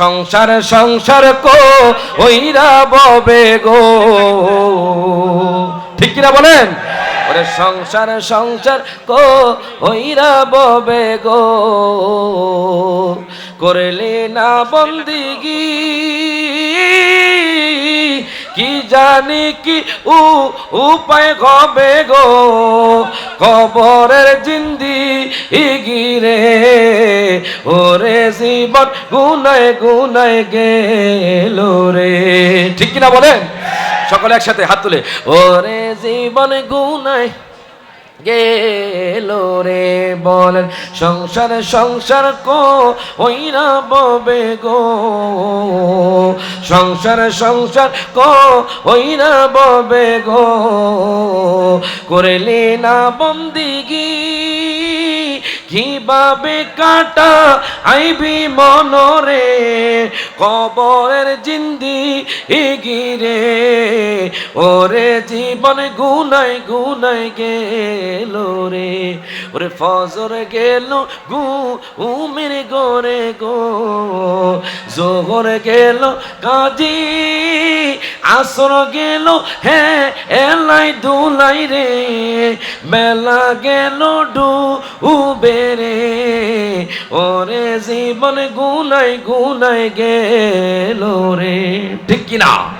সংসার সংসার কো ওইরা ববে গো। ঠিক কিনা বলেন? ওরে সংসার সংসার কো ওইরা ববে গো। করলে না বন্দিগি, কি জানি কি উ, উপায় হবে গো। কবরের জিন্দি গিরে ওরে জীবন গুনায় গুনায় গেল রে। ঠিক কিনা বলেন? সকলে একসাথে হাত তুলে, ওরে জীবন গুনায় গেল রে বলেন, সংসার সংসার কো ওইরা ববে গো। সংসার সংসার কো ওইরা ববে গো। করলে না বন্দিগি কীভাবে কাটা আইবি মনরে কবরের জিন্দি গিরে ওরে জীবন গুনাই গুনাই গেল রে। ওরে ফজর গেল গু, উমের গোরে গো। জোহর গেল কাজী আসর গেল হ্যাঁ এলাই দুলাই রে। মেলা গেল ডু উবে রে। ওরে জীবন গুনাই গুনাই গেল রে। ঠিক কিনা?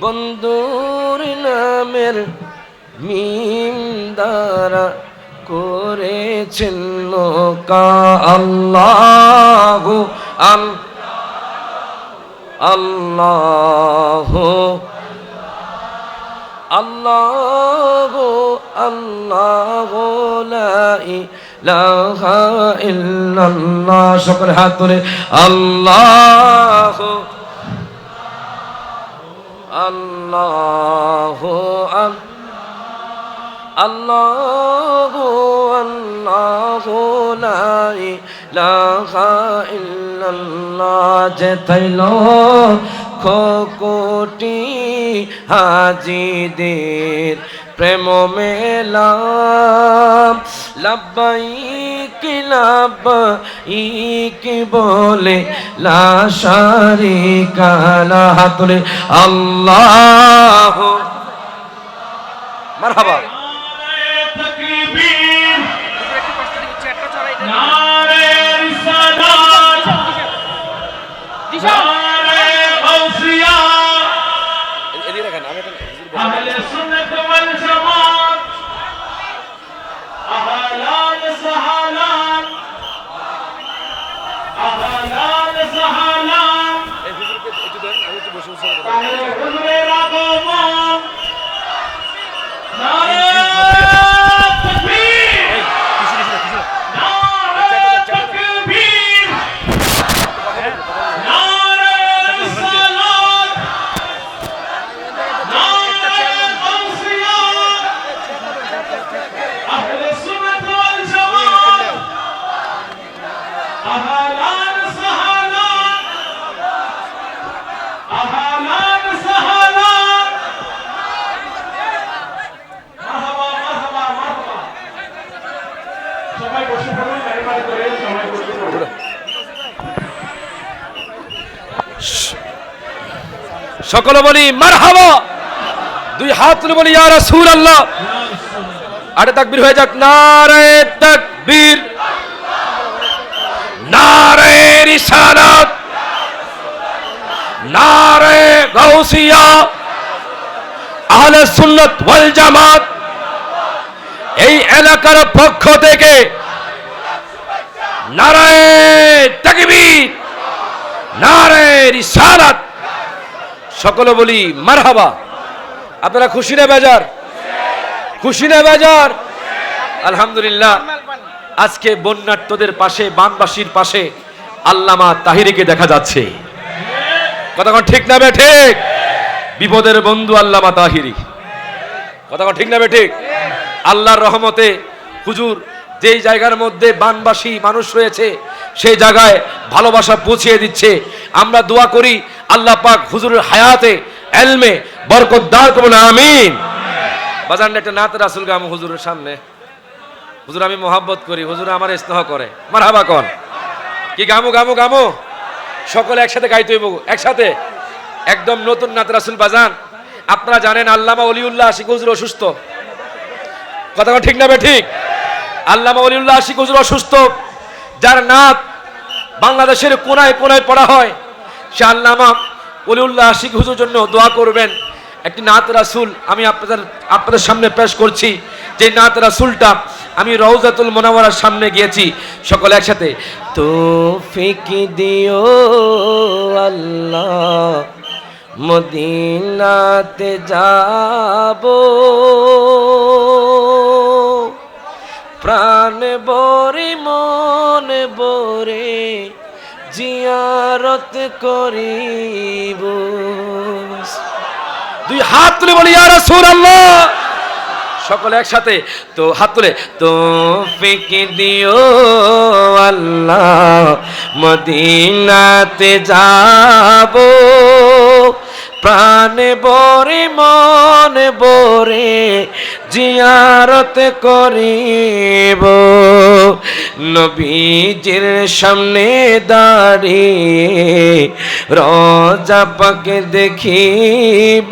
বন্ধুর নামের মিম দ্বারা করেছেন কা আল্লাহ আল আল্লাহ আল্লাহ আল্লাহ ইল্লাল্লাহ। সকলে হাত তুলে আল্লাহ আল্লাহ আল্লাহ আল্লাহ লা ইলাহা ইল্লাল্লাহ। যে তাইল কোটি হাজিদের প্রেম মেলাম লাব্বাইক লাব্বাইক বলে লাশারি কালা হাতুলে আল্লাহ। মারহাবা। হুজুরের আগমন নারে তাকবীর নারে তাকবীর নারে রিসালাত নারে গাউসিয়া আহলে সুন্নাত ওয়াল জামাত আহলান সাহালান আহলান সাহালান মারহাবা মারহাবা মারহাবা সবাই বসে পড়ুন মেহরবানি করে সবাই বসে পড়ুন সকলে বলি, মারহাবা। দুই হাত তুলে বলি, ইয়া রাসূলুল্লাহ। আরে তাকবীর হয়ে যাক। নারে তাকবীর। নারে রিসালাত। নারে গাউসিয়া। আহলে সুন্নাত ওয়াল জামাত। এই এলাকার পক্ষ থেকে নারায়ে তাকবীর। নারে রিসালাত সকলে বলি, মারহাবা। আপনারা খুশি না বেজার? খুশি না বেজার? আলহামদুলিল্লাহ। আজকে বন্যার্থদের পাশে বানবাসীর পাশে আল্লামা তাহিরিকে দেখা যাচ্ছে। কথা ঠিক না বে ঠিক? বিপদের বন্ধু আল্লামা তাহিরি। কথা ঠিক না বে ঠিক? আল্লাহর রহমতে হুজুর যেই জায়গার মধ্যে বানবাসী মানুষ রয়েছে, সেই জায়গায় ভালোবাসা পৌঁছিয়ে দিচ্ছে। আমরা দোয়া করি আল্লাহ পাক হুজুরের হায়াতে, এলমে বরকত দার করুন, আমিন। বাজান একটা নাত রাসুল গাম হুজুরের সামনে। হুজুর, আমি মোহাব্বত করি, হুজুর আমার স্নেহ করে। আমার হাবা কন। কি গামু গামু গামু? সকলে একসাথে গাইতে হইব একসাথে? একদম নতুন নাত রাসুল বাজান। আপনারা জানেন আল্লামা অলিউল্লাহ আশিক হুজুর অসুস্থ। কথা ঠিক না ঠিক? আল্লামা অলিউল্লাহ আশিক হুজুর অসুস্থ, যার নাত বাংলাদেশের কোনায় কোনায় পড়া হয়, সে আল্লামা অলিউল্লাহ আশিক হুজুর জন্য দোয়া করবেন। একটি নাত রাসুল আমি আপনাদের আপনাদের সামনে পেশ করছি, যে নাত রাসুলটা আমি রওজাতুল মোনাওয়ারার সামনে গিয়েছি, সকলে একসাথে, তৌফিক দিও আল্লাহ, মদিনাতে যাব। প্রাণ বরে মন বরে জিয়ারত করিব। দুই হাত তুলে বলি, ইয়া রাসূলুল্লাহ! সকলে একসাথে তো হাত তুলে তো ফেঁকে দিও আল্লাহ, মদিনাতে যাব। প্রাণে বরে মন বরে জিয়ারত করিব। নবীজির সামনে দাঁড়িয়ে রজা পাকে দেখিব।